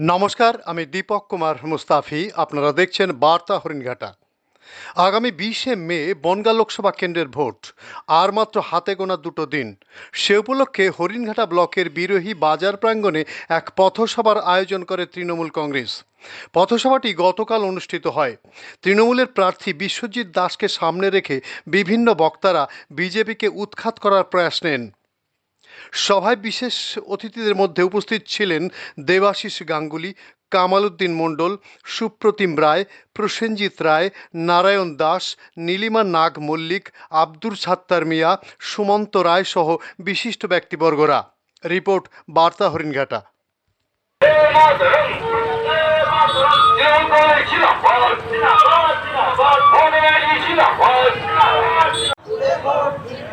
নমস্কার, আমি দীপক কুমার মুস্তাফি, আপনারা দেখছেন বার্তা হরিণঘাটা। আগামী বিশে মে বনগা লোকসভা কেন্দ্রের ভোট, আর মাত্র হাতে গোনা দুটো দিন। সে উপলক্ষে হরিণঘাটা ব্লকের বিরোহী বাজার প্রাঙ্গণে এক পথসভার আয়োজন করে তৃণমূল কংগ্রেস। পথসভাটি গতকাল অনুষ্ঠিত হয়। তৃণমূলের প্রার্থী বিশ্বজিৎ দাসকে সামনে রেখে বিভিন্ন বক্তারা বিজেপিকে উৎখাত করার প্রয়াস নেন। সভায় বিশেষ অতিথিদের মধ্যে উপস্থিত ছিলেন দেবাশিস গাঙ্গুলি কামাল উদ্দিন মণ্ডল সুপ্রতিম রায় প্রসেনজিৎ রায় নারায়ণ দাস নীলিমা নাগ মল্লিক আব্দুর সাত্তার মিয়া সুমন্ত রায় সহ বিশিষ্ট ব্যক্তিবর্গরা রিপোর্ট বার্তা হরিণঘাটা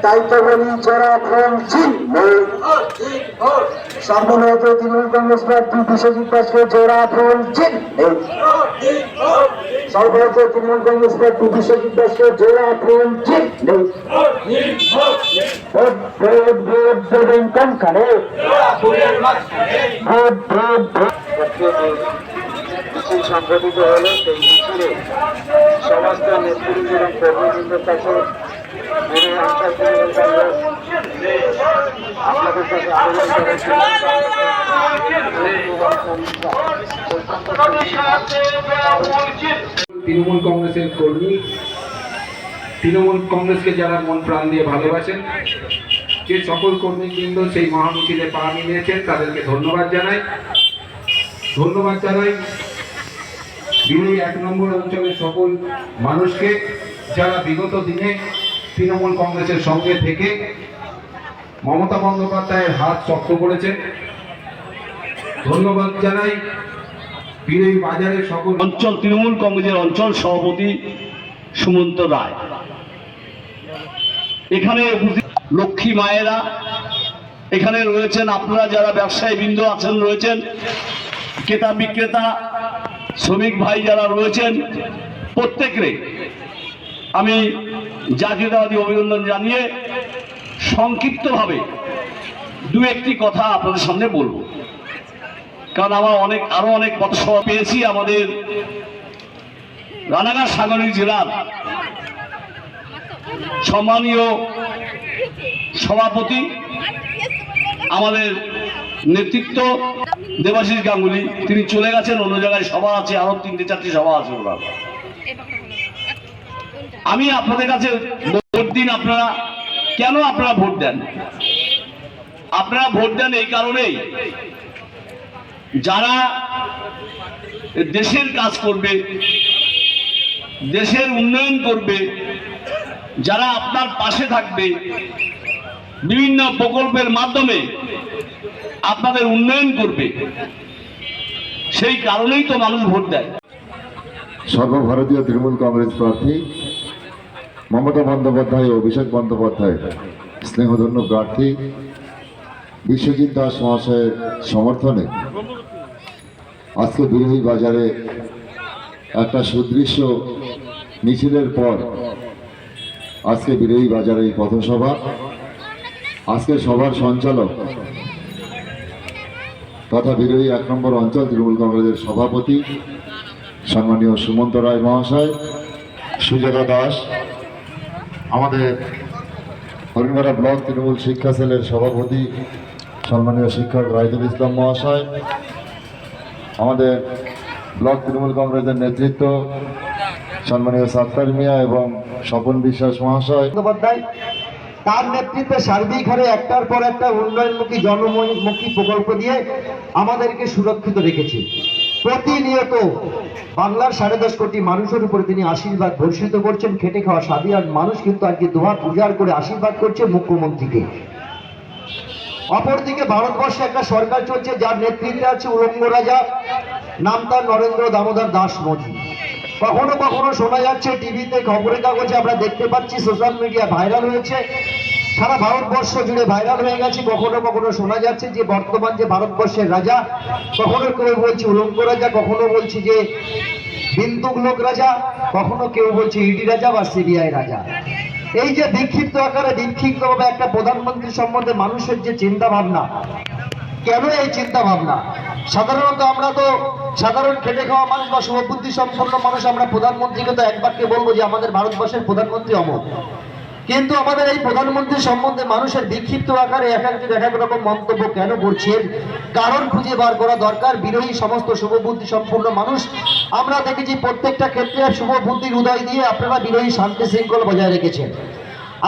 দায়িত্ববাহী যারা ফোন চিনবে সম্মানিত তৃণমূল কংগ্রেস প্রার্থী বিশ্বজিৎ দাসকে জোড়া ফোন চিনবে সর্বত তৃণমূল কংগ্রেস প্রার্থী বিশ্বজিৎ দাসকে জোড়া ফোন চিনবে ভোট ভোট ভোট দেবেন কোনখানে ভোট ভোট ভোট। মিছিল সংগঠিত হলো সেই মিছিলে সমস্ত নেতৃবৃন্দ এবং কর্মীবৃন্দের কাছে। তৃণমূল কংগ্রেসের কর্মী, তৃণমূল কংগ্রেসকে যারা মন প্রাণ দিয়ে ভালোবাসেন, যে সকল কর্মীবৃন্দ সেই মহামিছিলে পা মিলিয়েছেন, তাদেরকে ধন্যবাদ জানাই। ধন্যবাদ জানাই বিরোধী এক নম্বর অঞ্চলের সকল মানুষকে, যারা বিগত দিনে তৃণমূল কংগ্রেসের সঙ্গে থেকে মমতা বন্দ্যোপাধ্যায়ের হাত শক্ত করেছেন ধন্যবাদ জানাই বিরোধী বাজারের সকল অঞ্চল তৃণমূল কংগ্রেসের অঞ্চল সভাপতি সুমন্ত রায়। এখানে লক্ষ্মী মায়েরা, এখানে রয়েছেন আপনারা যারা ব্যবসায়ী বৃন্দ আছেন, রয়েছেন ক্রেতা বিক্রেতা, শ্রমিক ভাই যারা রয়েছেন, প্রত্যেকরে আমি জাতীয়তাবাদী অভিনন্দন জানিয়ে সংক্ষিপ্তভাবে দু একটি কথা আপনাদের সামনে বলব। কারণ আমার অনেক, আরও অনেক পথসভা পেয়েছি আমাদের রানাঘাট সাগরী জেলার সম্মানীয় সভাপতি, আমাদের নেতৃত্ব দেবাশিস গাঙ্গুলি। তিনি চলে গেছেন, অন্য জায়গায় সভা আছে, আরও তিনটে, চারটে সভা আছে ওনার। আমি আপনাদের কাছে ভোট দিন, আপনারা কেন আপনারা ভোট দেন? আপনারা ভোট দেন এই কারণেই যারা দেশের কাজ করবে, দেশের উন্নয়ন করবে, যারা আপনার পাশে থাকবে, বিভিন্ন প্রকল্পের মাধ্যমে আপনাদের উন্নয়ন করবে, সেই কারণেই তো মানুষ ভোট দেয়। সর্বভারতীয় তৃণমূল কংগ্রেস প্রার্থী মমতা বন্দ্যোপাধ্যায় অভিষেক বন্দ্যোপাধ্যায়। স্নেহধন্য প্রার্থী বিশ্বজিৎ দাস মহাশয়ের সমর্থনে আজকে বিরোধী বাজারে একটা সুদৃশ্য মিছিলের পর আজকে বিরোধী বাজারে এই পথসভা। আজকে সভার সঞ্চালক তথা বিরোধী এক নম্বর অঞ্চল তৃণমূল কংগ্রেসের সভাপতি সম্মানীয় সুমন্ত রায় মহাশয়, সুজাতা দাস আমাদের হরিণঘাটা ব্লক তৃণমূল শিক্ষা সেলের সভাপতি, সম্মানীয় শিক্ষক রাইদুল ইসলাম মহাশয়, আমাদের ব্লক তৃণমূল কংগ্রেসের নেতৃত্ব, সম্মানীয় সাত্তার মিয়া এবং স্বপন বিশ্বাস মহাশয়। তার নেতৃত্বে সার্বিক হারে একটার পর একটা উন্নয়নমুখী জনমুখী প্রকল্প দিয়ে আমাদেরকে সুরক্ষিত রেখেছে। প্রতিনিয়ত বাংলার সাড়ে দশ কোটি মানুষের উপরে তিনি আশীর্বাদ বর্ষিত করছেন, খেটে খাওয়া সাধারণ মানুষ কিন্তু আজকে দোয়া পূজার করে আশীর্বাদ করছে মুখ্যমন্ত্রীকে। অপরদিকে ভারতবর্ষে একটা সরকার চলছে, যার নেতৃত্বে আছে উলঙ্গ রাজা, নাম তার নরেন্দ্র দামোদর দাস মোদী কখনো কখনো শোনা যাচ্ছে, টিভিতে খবরের কাগজে আমরা দেখতে পাচ্ছি সোশ্যাল মিডিয়া ভাইরাল হয়েছে। সারা ভারতবর্ষ জুড়ে ভাইরাল হয়ে গেছে। কখনো কখনো শোনা যাচ্ছে যে বর্তমান যে ভারতবর্ষের রাজা, কখনো কেউ বলছে উলঙ্গ রাজা, কখনো বলছে যে বিন্দুক রাজা, কখনো কেউ বলছে ইডি রাজা বা সিবিআই রাজা। এই যে বিক্ষিপ্ত আকারে বিক্ষিপ্ত ভাবে একটা প্রধানমন্ত্রী সম্বন্ধে মানুষের যে চিন্তা ভাবনা কেন এই চিন্তা ভাবনা সাধারণত আমরা তো সাধারণ খেটে খাওয়া মানুষ বা শুভবুদ্ধি সম্পন্ন মানুষ, আমরা প্রধানমন্ত্রীকে তো একবারকে বলব যে আমাদের ভারতবর্ষের প্রধানমন্ত্রী অমর। কিন্তু আমাদের এই প্রধানমন্ত্রী সম্বন্ধে মানুষের বিক্ষিপ্ত আকারে এক একজন এক এক রকম মন্তব্য কেন করছেন? কারণ খুঁজে বার করা দরকার। বিরোধী সমস্ত শুভবুদ্ধি সম্পূর্ণ মানুষ। আমরা দেখেছি প্রত্যেকটা ক্ষেত্রে শুভবুদ্ধির উদয় দিয়ে আপনারা বিরোধী শান্তি শৃঙ্খলা বজায় রেখেছেন।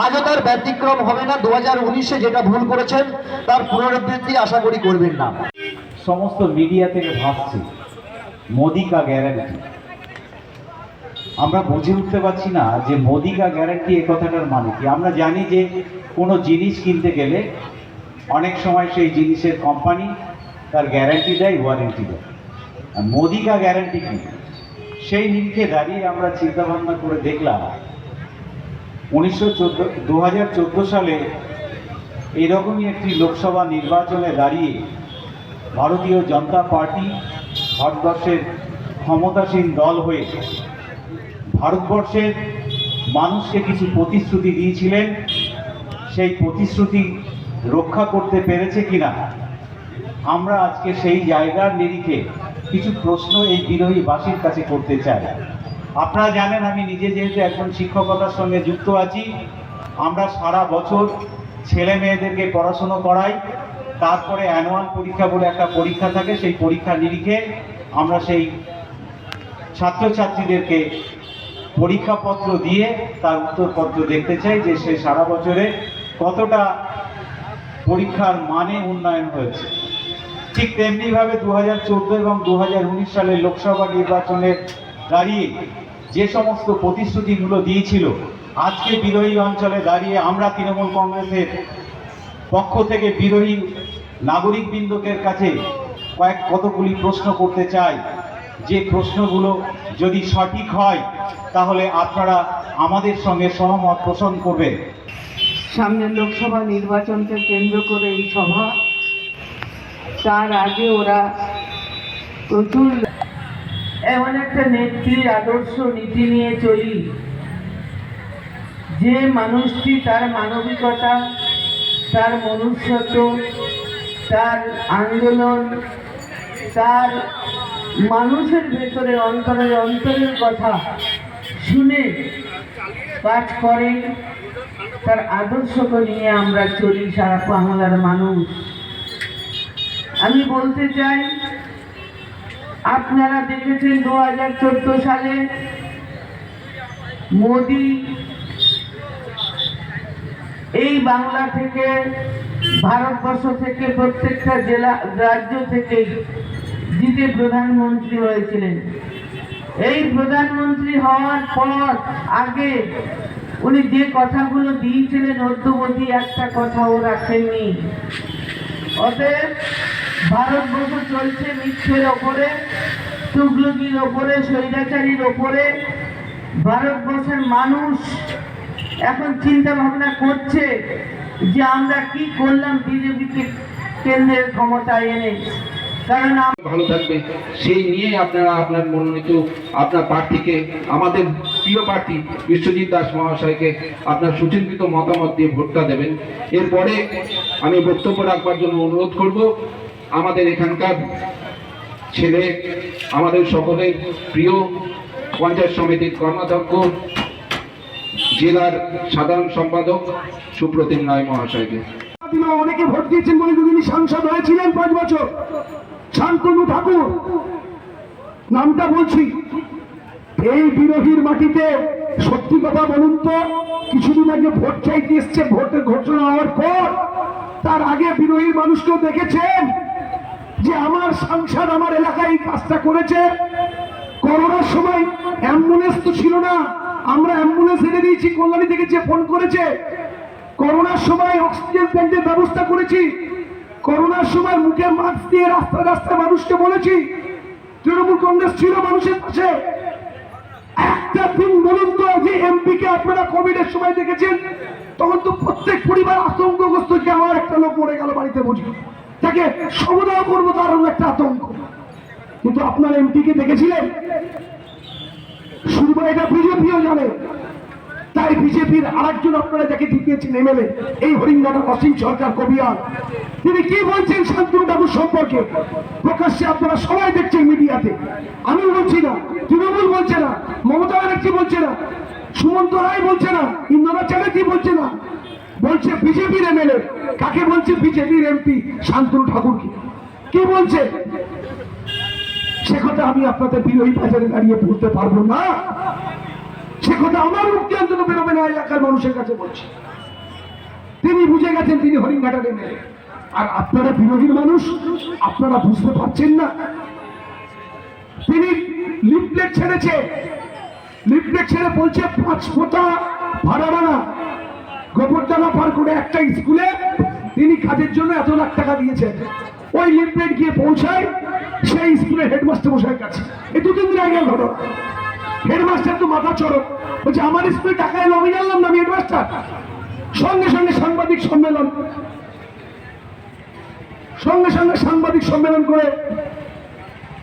আজও তার ব্যতিক্রম হবে না। দু হাজার উনিশে যেটা ভুল করেছেন, তার পুনরাবৃত্তি আশা করি করবেন না। সমস্ত মিডিয়া থেকে ভাবছে মোদি কা গ্যারান্টি আমরা বুঝে উঠতে পারছি না যে মোদি কা গ্যারান্টি এ কথাটার মানে কি। আমরা জানি যে কোনো জিনিস কিনতে গেলে অনেক সময় সেই জিনিসের কোম্পানি তার গ্যারান্টি দেয় ওয়ারেন্টি দেয়। আর মোদি কা গ্যারান্টি কি? সেই নিরিখে দাঁড়িয়ে আমরা চিন্তা ভাবনা করে দেখলাম, উনিশশো চোদ্দ সালে এরকমই একটি লোকসভা নির্বাচনে দাঁড়িয়ে ভারতীয় জনতা পার্টি ভারতবর্ষের ক্ষমতাসীন দল হয়ে ভারতবর্ষের মানুষকে কিছু প্রতিশ্রুতি দিয়েছিলেন। সেই প্রতিশ্রুতি রক্ষা করতে পেরেছে কিনা? আমরা আজকে সেই জায়গার নিরিখে কিছু প্রশ্ন এই বিরোহী বাসীর কাছে করতে চাই। আপনারা জানেন, আমি নিজে যেহেতু একজন শিক্ষকতার সঙ্গে যুক্ত আছি, আমরা সারা বছর ছেলে মেয়েদেরকে পড়াশুনো করাই, তারপরে অ্যানুয়াল পরীক্ষা বলে একটা পরীক্ষা থাকে, সেই পরীক্ষা নিরিখে আমরা সেই ছাত্রছাত্রীদেরকে পরীক্ষাপত্র দিয়ে তার উত্তরপত্র দেখতে চাই যে সে সারা বছরে কতটা পরীক্ষার মানে উন্নয়ন হয়েছে। ঠিক তেমনিভাবে দু হাজার চোদ্দ এবং দু হাজার উনিশ সালের লোকসভা নির্বাচনে দাঁড়িয়ে যে সমস্ত প্রতিশ্রুতিগুলো দিয়েছিল, আজকে বিরোধী অঞ্চলে দাঁড়িয়ে আমরা তৃণমূল কংগ্রেসের পক্ষ থেকে বিরোধী নাগরিকবৃন্দকের কাছে কয়েক কতগুলি প্রশ্ন করতে চাই যে প্রশ্নগুলো যদি সঠিক হয়, তাহলে আপনারা আমাদের সঙ্গে সহমত পোষণ করবেন। সামনে লোকসভা নির্বাচনকে কেন্দ্র করে এই সভা। তার আগে ওরা প্রচুর এমন একটা নেত্রী, আদর্শ নীতি নিয়ে চলি। যে মানুষটি তার মানবিকতা, তার মনুষ্যত্ব, তার আন্দোলন, তার মানুষের ভেতরে অন্তরের অন্তরের কথা শুনে কাজ করে তার আদর্শকে নিয়ে আমরা চলি সারা বাংলার মানুষ। আমি বলতে চাই, আপনারা দেখেছেন দু হাজার চোদ্দ সালে মোদি এই বাংলা থেকে, ভারতবর্ষ থেকে প্রত্যেকটা জেলা, রাজ্য থেকে জিতে প্রধানমন্ত্রী হয়েছিলেন। এই প্রধানমন্ত্রী হওয়ার পর আগে উনি যে কথাগুলো দিয়েছিলেন অদ্যবধি একটা কথাও রাখেননি। অতএব ভারতবর্ষ চলছে মিথ্যের ওপরে, তুগলকির ওপরে, স্বৈরাচারীর ওপরে। ভারতবর্ষের মানুষ এখন চিন্তা ভাবনা করছে যে আমরা কি করলাম বিজেপিকে কেন্দ্রের ক্ষমতায় এনে। ভালো থাকবে। সেই নিয়ে আপনারা আপনার মনোনীত আপনার প্রার্থীকে, আমাদের প্রিয় প্রার্থী বিশ্বজিৎ দাস মহাশয়কে আপনার সুচিন্তিত মতামত দিয়ে ভোটটা দেবেন। এরপরে আমি বক্তব্য রাখবার জন্য অনুরোধ করব, আমাদের এখানকার ছেলে, আমাদের সকলের প্রিয় পঞ্চায়েত সমিতির কর্মাধ্যক্ষ, জেলার সাধারণ সম্পাদক সুপ্রতিম রায় মহাশয়কে। অনেকে ভোট দিয়েছেন বলে দুদিনই সাংসদ হয়েছিলেন পাঁচ বছর। শান্তনু ঠাকুর। নামটা বলছি। এই বিরোধীর মাটিতে সত্যি কথা বলুন তো, কিছুদিন আগে ভোট চাইতে এসছে, ভোটের ঘোষণা হওয়ার পর তার আগে বিরোধী মানুষকেও দেখেছেন যে আমার সাংসদ আমার এলাকায় এই কাজটা করেছে। করোনার সময় অ্যাম্বুলেন্স তো ছিল না, আমরা অ্যাম্বুলেন্স এনে দিয়েছি, কল্যাণী থেকে যে ফোন করেছে। করোনার সময় অক্সিজেন প্ল্যান্টের ব্যবস্থা করেছি করোনার সময় মুখে মাস্ক দিয়ে রাস্তা রাস্তায় মানুষকে বলেছি, তৃণমূল কংগ্রেস ছিল মানুষের পাশে। একটা দিন বলুন তো, যে এমপি কে আপনারা কোভিড এর সময় দেখেছেন, তখন তো প্রত্যেক পরিবার আতঙ্কগ্রস্ত যে আমার একটা লোক মরে গেল বাড়িতে বুঝি তাকে সমুদায় করব তার একটা আতঙ্ক। কিন্তু আপনার এমপি কে দেখেছিলেন? শুধু এটা বিজেপিও জানে। তাই বিজেপির আরেকজন আপনারা যাকে জিতিয়েছেন এমএলএ, এই হরিঙ্গাটা অসীম সরকার কবিয়াল তিনি কি বলছেন শান্তনু ঠাকুর সম্পর্কে? প্রকাশ্যে আপনারা সবাই দেখছেন মিডিয়াতে। আমি বলছি না, তৃণমূল বলছে না, মমতা ব্যানার্জি বলছে না, সুমন্ত রায় বলছে না, ইন্দ্রনাথ চ্যাটার্জি বলছে না। বলছে বিজেপির এমএলএ। কাকে বলছে বিজেপির এমপি শান্তনু ঠাকুরকে? কি বলছে? সে কথা আমি আপনাদের বিরোধী বাজারে দাঁড়িয়ে বলতে পারব না। সে কথা আমার মুক্তি অন্তত বেরোবে না? এলাকার মানুষের কাছে বলছি। তিনি বুঝে গেছেন তিনি হরিণঘাটা নেমে আর আপনারা বিরোধীর মানুষ, আপনারা বুঝতে পারছেন না। তিনি লিফলেট ছেড়েছে। লিফলেট ছেড়ে বলছে, পাঁচ ফোঁটা ভাড়া ভাড়া গোবরডাঙ্গা পার করে একটা স্কুলে তিনি কাজের জন্য এত লাখ টাকা দিয়েছেন। ওই লিফলেট গিয়ে পৌঁছায় সেই স্কুলের হেডমাস্টার মশাইয়ের কাছে। এই দু তিন আগে ঘটনা হেডমাস্টার তো মাথা চড়ক বলছে, আমার স্কুলে টাকা এলো, আমি জানলাম না আমি হেডমাস্টার। সঙ্গে সঙ্গে সাংবাদিক সম্মেলন। সঙ্গে সঙ্গে সাংবাদিক সম্মেলন করে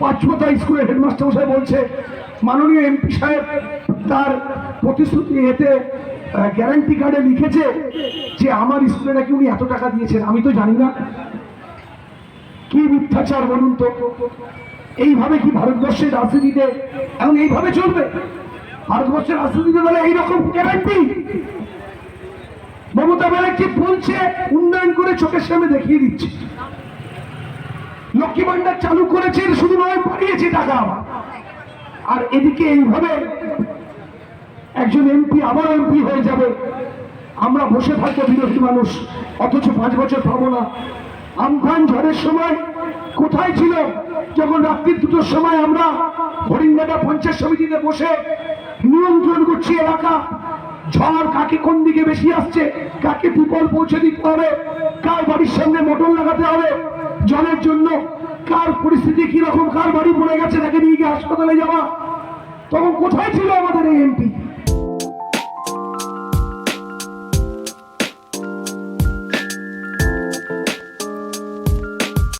পাঁচমতা স্কুলের হেডমাস্টার মশাই বলছে, মাননীয় এমপি সাহেব তার প্রতিশ্রুতি এতে গ্যারান্টি কার্ডে লিখেছে যে আমার স্কুলে নাকি উনি এত টাকা দিয়েছেন। আমি তো জানি না। কি মিথ্যাচার বলুন তো? এইভাবে কি ভারতবর্ষের রাজনীতিতে, এখন এইভাবে চলবে? ভারতবর্ষের রাজনীতিতে বলে এইরকম গ্যারান্টি মমতা ব্যানার্জি বলছে, উন্নয়ন করে চোখের সামনে দেখিয়ে দিচ্ছে। লক্ষ্মী ভান্ডার চালু করেছেন শুধু নয়, পাঠিয়েছে টাকা। আবার আর এদিকে এইভাবে একজন এমপি, আবার এমপি হয়ে যাবে। আমরা বসে থাকব বিরোধী মানুষ, অথচ পাঁচ বছর পাবো না। আমফান ঝড়ের সময় কোথায় ছিল? যখন রাত্রি দুটোর সময় আমরা হরিণঘাটা পঞ্চায়েত সমিতিতে বসে নিয়ন্ত্রণ করছি এলাকা, ঝড় কাকে কোন দিকে বেশি আসছে, কাকে টিপল পৌঁছে দিতে হবে, কার বাড়ির সামনে মোটর লাগাতে হবে, জলের জন্য কার পরিস্থিতি কীরকম, কার বাড়ি পড়ে গেছে তাকে নিয়ে গিয়ে হাসপাতালে যাওয়া, তখন কোথায় ছিল আমাদের এই এমপি?